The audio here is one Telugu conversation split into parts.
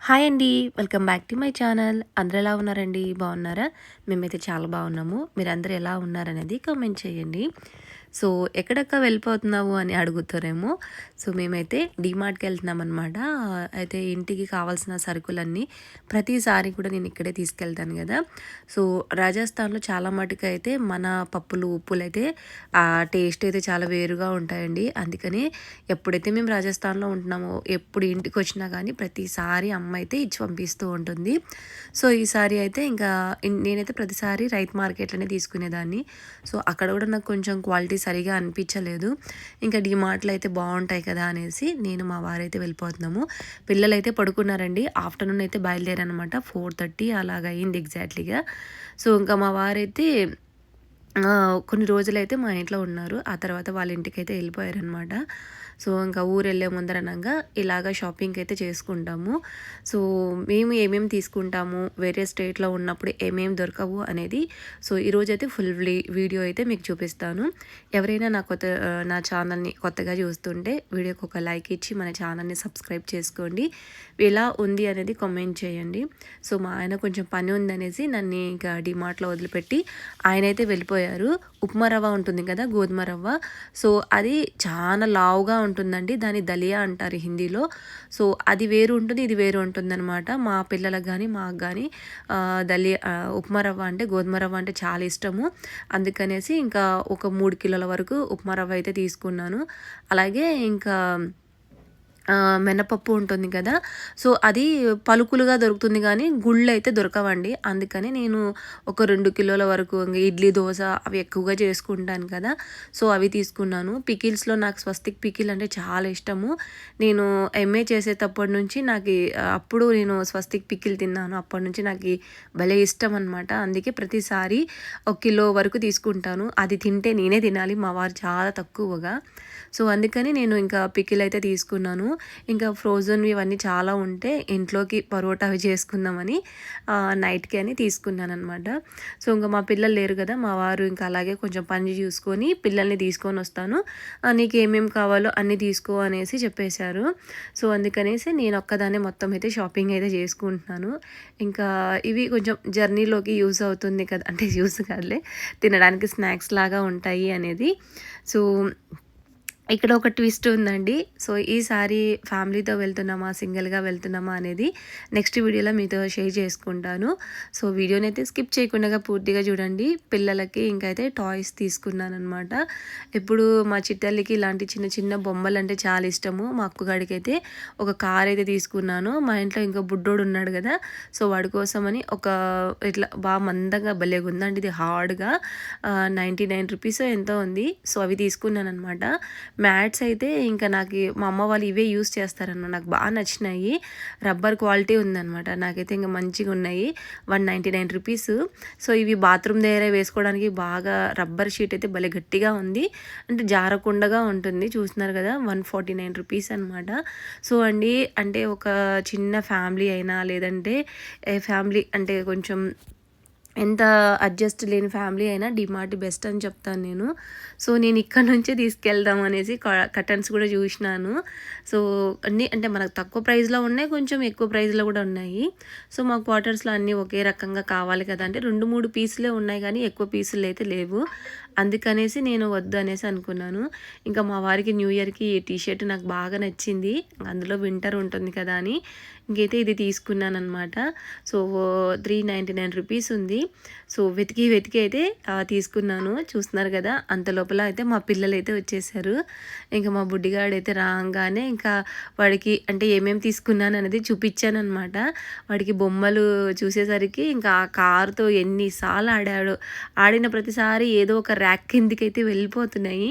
హాయ్ అండి. Welcome back to my channel. అందరూ ఎలా ఉన్నారండి? బాగున్నారా? మేమైతే చాలా బాగున్నాము. మీరు ఎలా ఉన్నారనేది కామెంట్ చేయండి. సో ఎక్కడెక్క వెళ్ళిపోతున్నావు అని అడుగుతారేమో. సో మేమైతే డిమార్ట్కి వెళ్తున్నాం అనమాట అయితే ఇంటికి కావాల్సిన సరుకులన్నీ ప్రతిసారి కూడా నేను ఇక్కడే తీసుకెళ్తాను కదా. సో రాజస్థాన్లో చాలా మటుకు అయితే మన పప్పులు ఉప్పులు అయితే ఆ టేస్ట్ అయితే చాలా వేరుగా ఉంటాయండి. అందుకని ఎప్పుడైతే మేము రాజస్థాన్లో ఉంటున్నామో ఎప్పుడు ఇంటికి వచ్చినా కానీ ప్రతిసారి అమ్మ అయితే ఇచ్చి పంపిస్తూ ఉంటుంది. సో ఈసారి అయితే ఇంకా నేనైతే ప్రతిసారి రైతు మార్కెట్లోనే తీసుకునేదాన్ని. సో అక్కడ కూడా నాకు కొంచెం క్వాలిటీ సరిగా అనిపించలేదు. ఇంకా డిమార్ట్లో అయితే బాగుంటాయి కదా అనేసి నేను మా వారైతే వెళ్ళిపోతున్నాము. పిల్లలు అయితే పడుకున్నారండి. ఆఫ్టర్నూన్ అయితే బయలుదేరనమాట. ఫోర్ థర్టీ అలాగ అయింది ఎగ్జాక్ట్లీగా. సో ఇంకా మా వారైతే కొన్ని రోజులైతే మా ఇంట్లో ఉన్నారు. ఆ తర్వాత వాళ్ళ ఇంటికి అయితే వెళ్ళిపోయారనమాట సో ఇంకా ఊరు వెళ్ళే ముందరనంగా ఇలాగ షాపింగ్ అయితే చేసుకుంటాము. సో మేము ఏమేమి తీసుకుంటాము వేరే స్టేట్లో ఉన్నప్పుడు ఏమేమి దొరకవు అనేది సో ఈరోజు అయితే ఫుల్ వీడియో అయితే మీకు చూపిస్తాను. ఎవరైనా నా కొత్త నా ఛానల్ని కొత్తగా చూస్తుంటే వీడియోకి ఒక లైక్ ఇచ్చి మన ఛానల్ని సబ్స్క్రైబ్ చేసుకోండి. ఎలా ఉంది అనేది కామెంట్ చేయండి. సో మా ఆయన కొంచెం పని ఉందనేసి నన్ను ఇంకా డిమార్ట్లో వదిలిపెట్టి ఆయన అయితే వెళ్ళిపోయారు. ఉప్మా రవ్వ ఉంటుంది కదా గోధుమ రవ్వ. సో అది చాలా లావుగా ఉంటుందండి. దాని దలియా అంటారు హిందీలో. సో అది వేరు ఉంటుంది ఇది వేరు ఉంటుందన్నమాట. మా పిల్లలకు కానీ మాకు కానీ దలియా ఉప్మా రవ్వ అంటే గోధుమ రవ్వ అంటే చాలా ఇష్టము. అందుకనేసి ఇంకా ఒక మూడు కిలోల వరకు ఉప్మా రవ్వ అయితే తీసుకున్నాను. అలాగే ఇంకా మినపప్పు ఉంటుంది కదా. సో అది పలుకులుగా దొరుకుతుంది కానీ గుళ్ళు అయితే దొరకవండి. అందుకని నేను ఒక రెండు కిలోల వరకు ఇడ్లీ దోశ అవి ఎక్కువగా చేసుకుంటాను కదా. సో అవి తీసుకున్నాను. పికిల్స్లో నాకు స్వస్తిక్ పికిల్ అంటే చాలా ఇష్టము. నేను ఎంఏ చేసేటప్పటి నుంచి నాకు అప్పుడు నేను స్వస్తిక్ పికిల్ తిన్నాను. అప్పటి నుంచి నాకు భలే ఇష్టం అనమాట అందుకే ప్రతిసారి ఒక కిలో వరకు తీసుకుంటాను. అది తింటే నేనే తినాలి. మా వారు చాలా తక్కువగా. సో అందుకని నేను ఇంకా పికిల్ అయితే తీసుకున్నాను. ఇంకా ఫ్రోజన్ ఇవన్నీ చాలా ఉంటే ఇంట్లోకి పరోటా అవి చేసుకుందామని నైట్కి అని తీసుకున్నాను అనమాట సో ఇంకా మా పిల్లలు లేరు కదా మా వారు ఇంకా అలాగే కొంచెం పని చూసుకొని పిల్లల్ని తీసుకొని వస్తాను. నీకు ఏమేమి కావాలో అన్నీ తీసుకో అనేసి చెప్పేశారు. సో అందుకనేసి నేను ఒక్కదానే మొత్తం అయితే షాపింగ్ అయితే చేసుకుంటున్నాను. ఇంకా ఇవి కొంచెం జర్నీలోకి యూస్ అవుతుంది కదా అంటే యూస్ కాదులే తినడానికి స్నాక్స్ లాగా ఉంటాయి అనేది. సో ఇక్కడ ఒక ట్విస్ట్ ఉందండి. సో ఈసారి ఫ్యామిలీతో వెళ్తున్నామా సింగిల్గా వెళ్తున్నామా అనేది నెక్స్ట్ వీడియోలో మీతో షేర్ చేసుకుంటాను. సో వీడియోని అయితే స్కిప్ చేయకుండా పూర్తిగా చూడండి. పిల్లలకి ఇంకైతే టాయ్స్ తీసుకున్నాను అనమాట ఇప్పుడు మా చిట్టల్లికి ఇలాంటి చిన్న చిన్న బొమ్మలు అంటే చాలా ఇష్టము. మా అక్కగాడికి అయితే ఒక కార్ అయితే తీసుకున్నాను. మా ఇంట్లో ఇంకా బుడ్డోడు ఉన్నాడు కదా సో వాడి కోసమని ఒక ఇట్లా బాగా మందంగా భలేగా ఉందండి ఇది. హార్డ్గా నైంటీ నైన్ రూపీస్ ఎంతో ఉంది. సో అవి తీసుకున్నాను అనమాట మ్యాట్స్ అయితే ఇంకా నాకు మా అమ్మ వాళ్ళు ఇవే యూస్ చేస్తారన్నమాట. నాకు బాగా నచ్చినాయి. రబ్బర్ క్వాలిటీ ఉందన్నమాట. నాకైతే ఇంకా మంచిగా ఉన్నాయి. One ninety nine rupees. So ఇవి బాత్రూమ్ దగ్గర వేసుకోవడానికి బాగా రబ్బర్ షీట్ అయితే భలే గట్టిగా ఉంది. అంటే జారకుండగా ఉంటుంది. చూస్తున్నారు కదా వన్ ఫార్టీ నైన్ రూపీస్ అనమాట సో అండి అంటే ఒక చిన్న ఫ్యామిలీ అయినా లేదంటే ఫ్యామిలీ అంటే కొంచెం ఎంత అడ్జస్ట్ లేని ఫ్యామిలీ అయినా డిమార్ట్ బెస్ట్ అని చెప్తాను నేను. సో నేను ఇక్కడ నుంచే తీసుకెళ్దాం అనేసి కటన్స్ కూడా చూసినాను. సో అన్నీ అంటే మనకు తక్కువ ప్రైస్లో ఉన్నాయి కొంచెం ఎక్కువ ప్రైస్లో కూడా ఉన్నాయి. సో మా క్వార్టర్స్లో అన్నీ ఒకే రకంగా కావాలి కదా అంటే రెండు మూడు పీసులే ఉన్నాయి కానీ ఎక్కువ పీసులు అయితే లేవు. అందుకనేసి నేను వద్దు అనేసి అనుకున్నాను. ఇంకా మా వారికి న్యూ ఇయర్కి ఈ టీషర్ట్ నాకు బాగా నచ్చింది. అందులో వింటర్ ఉంటుంది కదా అని ఇంకైతే ఇది తీసుకున్నాను అనమాట so three ninety nine rupees ఉంది. సో వెతికి వెతికి అయితే తీసుకున్నాను. చూస్తున్నారు కదా అంత లోపల అయితే మా పిల్లలు అయితే వచ్చేసారు. ఇంకా మా బుడ్డిగాడు అయితే రాగానే ఇంకా వాడికి అంటే ఏమేమి తీసుకున్నాను అనేది చూపించాను అనమాట వాడికి బొమ్మలు చూసేసరికి ఇంకా ఆ కారుతో ఎన్నిసార్లు ఆడాడు ఆడిన ప్రతిసారి ఏదో ఒక ర్యాక్ కిందికైతే అయితే వెళ్ళిపోతున్నాయి.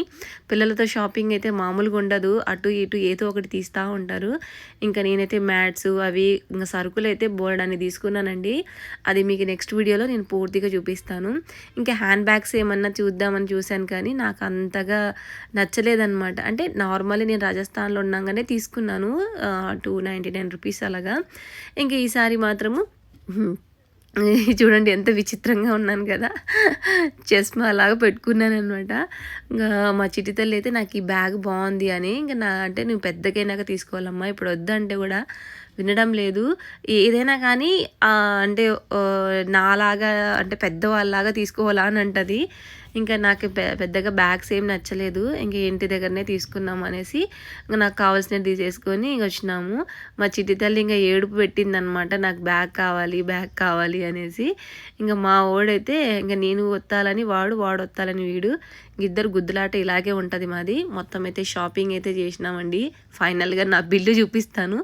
పిల్లలతో షాపింగ్ అయితే మామూలుగా ఉండదు. అటు ఇటు ఏదో ఒకటి తీస్తూ ఉంటారు. ఇంకా నేనైతే మ్యాట్స్ అవి ఇంకా సరుకులు అయితే బోర్డాన్ని తీసుకున్నానండి. అది మీకు నెక్స్ట్ వీడియోలో నేను పూర్తిగా చూపిస్తాను. ఇంకా హ్యాండ్ బ్యాగ్స్ ఏమన్నా చూద్దామని చూశాను కానీ నాకు అంతగా నచ్చలేదన్నమాట. అంటే నార్మల్లీ నేను రాజస్థాన్లో ఉన్నాగానే తీసుకున్నాను. టూ నైంటీ నైన్ రూపీస్ అలాగా. ఇంకా ఈసారి మాత్రము చూడండి ఎంత విచిత్రంగా ఉన్నాను కదా. చస్మా అలాగా పెట్టుకున్నాను అనమాట ఇంకా మా చిటి తల్లి అయితే నాకు ఈ బ్యాగ్ బాగుంది అని ఇంకా నా అంటే నువ్వు పెద్దకైనాక తీసుకోవాలమ్మా ఇప్పుడు వద్దంటే కూడా వినడం లేదు. ఏదైనా కానీ అంటే నాలాగా అంటే పెద్దవాళ్ళలాగా తీసుకోవాలా అని అంటుంది. ఇంకా నాకు పెద్దగా బ్యాగ్స్ ఏం నచ్చలేదు. ఇంకా ఇంటి దగ్గరనే తీసుకున్నాం అనేసి ఇంకా నాకు కావాల్సినవి తీసేసుకొని ఇంక వచ్చినాము. మా చిట్టి తల్లి ఇంకా ఏడుపు పెట్టిందనమాట. నాకు బ్యాగ్ కావాలి బ్యాగ్ కావాలి అనేసి. ఇంకా మా ఓడైతే ఇంకా నేను వత్తాలని వాడు వాడు వత్తాలని వీడు. ఇద్దరు గుద్దులాట ఇలాగే ఉంటుంది మాది. మొత్తం అయితే షాపింగ్ అయితే చేసినామండి. ఫైనల్గా నా బిల్లు చూపిస్తాను.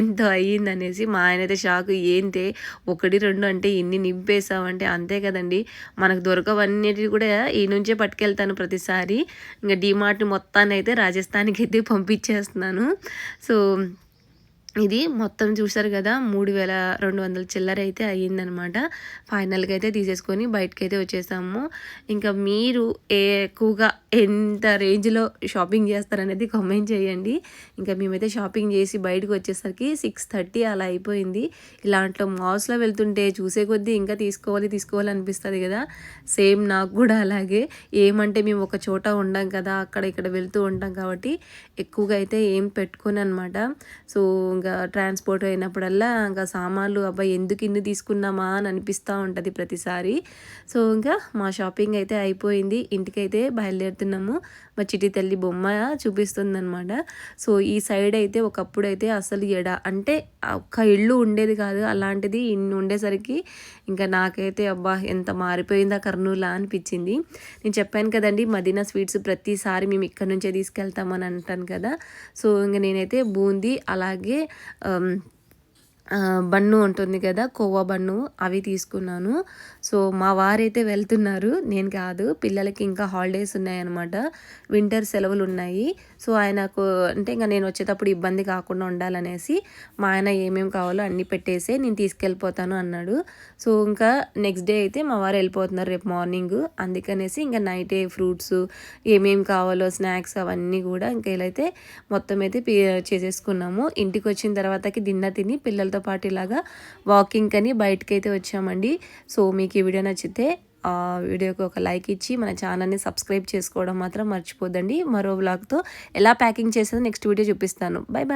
ఎంత అయ్యింది అనేసి మా ఆయన అయితే షాక్. ఏంటే ఒకటి రెండు అంటే ఇన్ని నింపేసావంటే అంతే కదండి. మనకు దొరకవన్నిటి కూడా ఈ నుంచే పట్టుకెళ్తాను ప్రతిసారి. ఇంకా డిమార్ట్ మొత్తాన్ని అయితే రాజస్థాన్కి అయితే పంపించేస్తున్నాను. సో ఇది మొత్తం చూసారు కదా మూడు వేల రెండు వందల చిల్లర అయితే అయ్యిందనమాట. ఫైనల్గా అయితే తీసేసుకొని బయటకు అయితే వచ్చేసాము. ఇంకా మీరు ఏ ఎక్కువగా ఎంత రేంజ్లో షాపింగ్ చేస్తారనేది కామెంట్ చేయండి. ఇంకా మేమైతే షాపింగ్ చేసి బయటకు వచ్చేసరికి సిక్స్ థర్టీ అలా అయిపోయింది. ఇలాంట్లో మాల్స్లో వెళ్తుంటే చూసే కొద్దీ ఇంకా తీసుకోవాలి తీసుకోవాలి అనిపిస్తుంది కదా. సేమ్ నాకు కూడా అలాగే. ఏమంటే మేము ఒక చోట ఉండం కదా అక్కడ ఇక్కడ వెళ్తూ ఉంటాం కాబట్టి ఎక్కువగా అయితే ఏం పెట్టుకోను అనమాట సో ఇంకా ట్రాన్స్పోర్ట్ అయినప్పుడల్లా ఇంకా సామాన్లు అబ్బాయి ఎందుకు ఇన్ని తీసుకున్నామా? అని అనిపిస్తూ ఉంటుంది ప్రతిసారి. సో ఇంకా మా షాపింగ్ అయితే అయిపోయింది. ఇంటికైతే బయలుదేరుతున్నాము. మా చిటి తల్లి బొమ్మ చూపిస్తుంది అనమాట సో ఈ సైడ్ అయితే ఒకప్పుడు అయితే అసలు ఎడ అంటే ఒక్క ఇల్లు ఉండేది కాదు. అలాంటిది ఇన్ని ఉండేసరికి ఇంకా నాకైతే అబ్బా ఎంత మారిపోయిందా కర్నూలా? అనిపించింది. నేను చెప్పాను కదండి మదీనా స్వీట్స్ ప్రతిసారి మేము ఇక్కడ నుంచే తీసుకెళ్తామని అంటాను కదా. సో ఇంకా నేనైతే బూందీ అలాగే ఆమ్, ఆ, బన్ను ఉంటుంది కదా కోవా బన్ను అవి తీసుకున్నాను. సో మా వారైతే వెళ్తున్నారు నేను కాదు పిల్లలకి ఇంకా హాలిడేస్ ఉన్నాయన్నమాట. వింటర్ సెలవులు ఉన్నాయి. సో ఆయనకు అంటే ఇంకా నేను వచ్చేటప్పుడు ఇబ్బంది కాకుండా ఉండాలనేసి మా ఆయన ఏమేమి కావాలో అన్నీ పెట్టేసి నేను తీసుకెళ్ళిపోతాను అన్నాడు. సో ఇంకా నెక్స్ట్ డే అయితే మా వారు వెళ్ళిపోతున్నారు రేపు మార్నింగ్ అందుకనేసి ఇంకా నైటే ఫ్రూట్స్ ఏమేమి కావాలో స్నాక్స్ అవన్నీ కూడా ఇంకా ఇలా అయితే మొత్తం అయితే చేసేసుకున్నాము. ఇంటికి వచ్చిన తర్వాతకి డిన్నర్ తిని పిల్లలతో పాటు ఇలాగా వాకింగ్ అని బయటకి అయితే వచ్చామండి. సో మీకు ఈ వీడియో నచ్చితే ఆ వీడియోకి ఒక లైక్ ఇచ్చి మన ఛానల్ని సబ్స్క్రైబ్ చేసుకోవడం మాత్రం మర్చిపోద్దండి. మరో వ్లాగ్తో ఎలా ప్యాకింగ్ చేసేదో నెక్స్ట్ వీడియో చూపిస్తాను. Bye bye